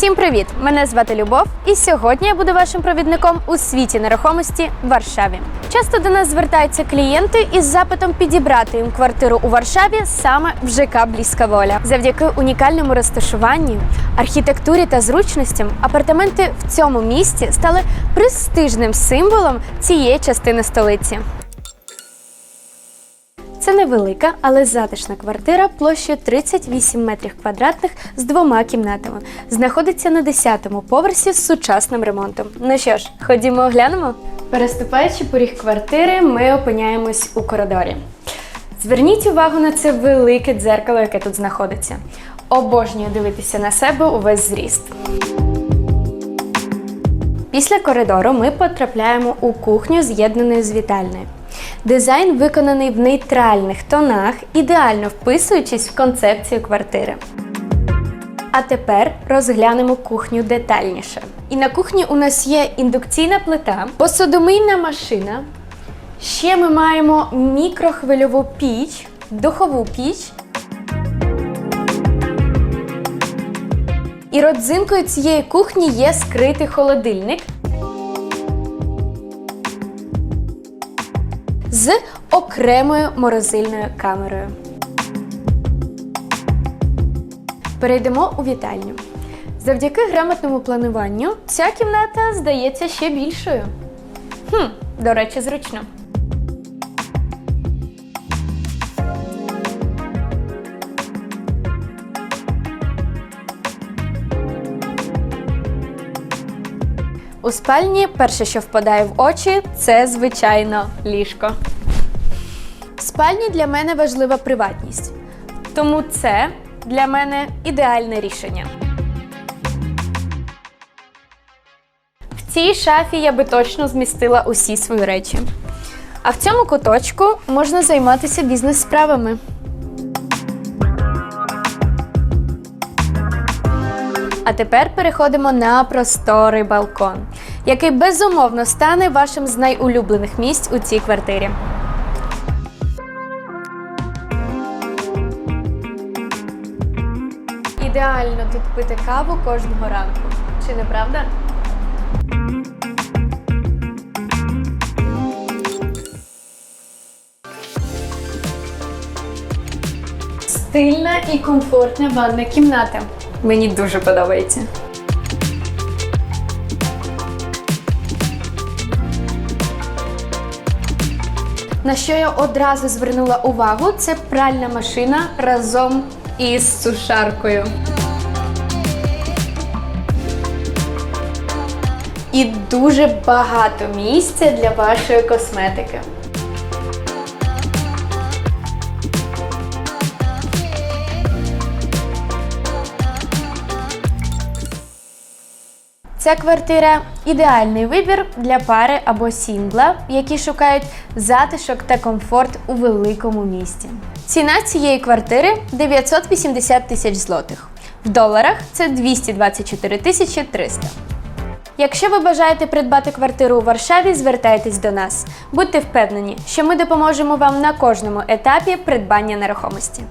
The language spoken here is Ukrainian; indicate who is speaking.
Speaker 1: Всім привіт! Мене звати Любов, і сьогодні я буду вашим провідником у світі нерухомості в Варшаві. Часто до нас звертаються клієнти із запитом підібрати їм квартиру у Варшаві саме в ЖК Блізька воля. Завдяки унікальному розташуванню, архітектурі та зручностям апартаменти в цьому місті стали престижним символом цієї частини столиці. Це невелика, але затишна квартира площею 38 метрів квадратних з двома кімнатами. Знаходиться на 10-му поверсі з сучасним ремонтом. Ну що ж, ходімо оглянемо. Переступаючи поріг квартири, ми опиняємось у коридорі. Зверніть увагу на це велике дзеркало, яке тут знаходиться. Обожнюю дивитися на себе увесь зріст. Після коридору ми потрапляємо у кухню, з'єднану з вітальною. Дизайн виконаний в нейтральних тонах, ідеально вписуючись в концепцію квартири. А тепер розглянемо кухню детальніше. І на кухні у нас є індукційна плита, посудомийна машина. Ще ми маємо мікрохвильову піч, духову піч. І родзинкою цієї кухні є скритий холодильник з окремою морозильною камерою. Перейдемо у вітальню. Завдяки грамотному плануванню ця кімната здається ще більшою. Хм, до речі, зручно. У спальні перше, що впадає в очі, це звичайно ліжко. В спальні для мене важлива приватність, тому це для мене ідеальне рішення. В цій шафі я би точно змістила усі свої речі. А в цьому куточку можна займатися бізнес-справами. А тепер переходимо на просторий балкон, який безумовно стане вашим з найулюблених місць у цій квартирі. Ідеально тут пити каву кожного ранку. Чи не правда? Стильна і комфортна ванна кімната. Мені дуже подобається. На що я одразу звернула увагу, це пральна машина разом із сушаркою. І дуже багато місця для вашої косметики. Ця квартира ідеальний вибір для пари або сінгла, які шукають затишок та комфорт у великому місті. Ціна цієї квартири 980 тисяч злотих. В доларах це 224 тисячі 300. Якщо ви бажаєте придбати квартиру у Варшаві, звертайтесь до нас. Будьте впевнені, що ми допоможемо вам на кожному етапі придбання нерухомості.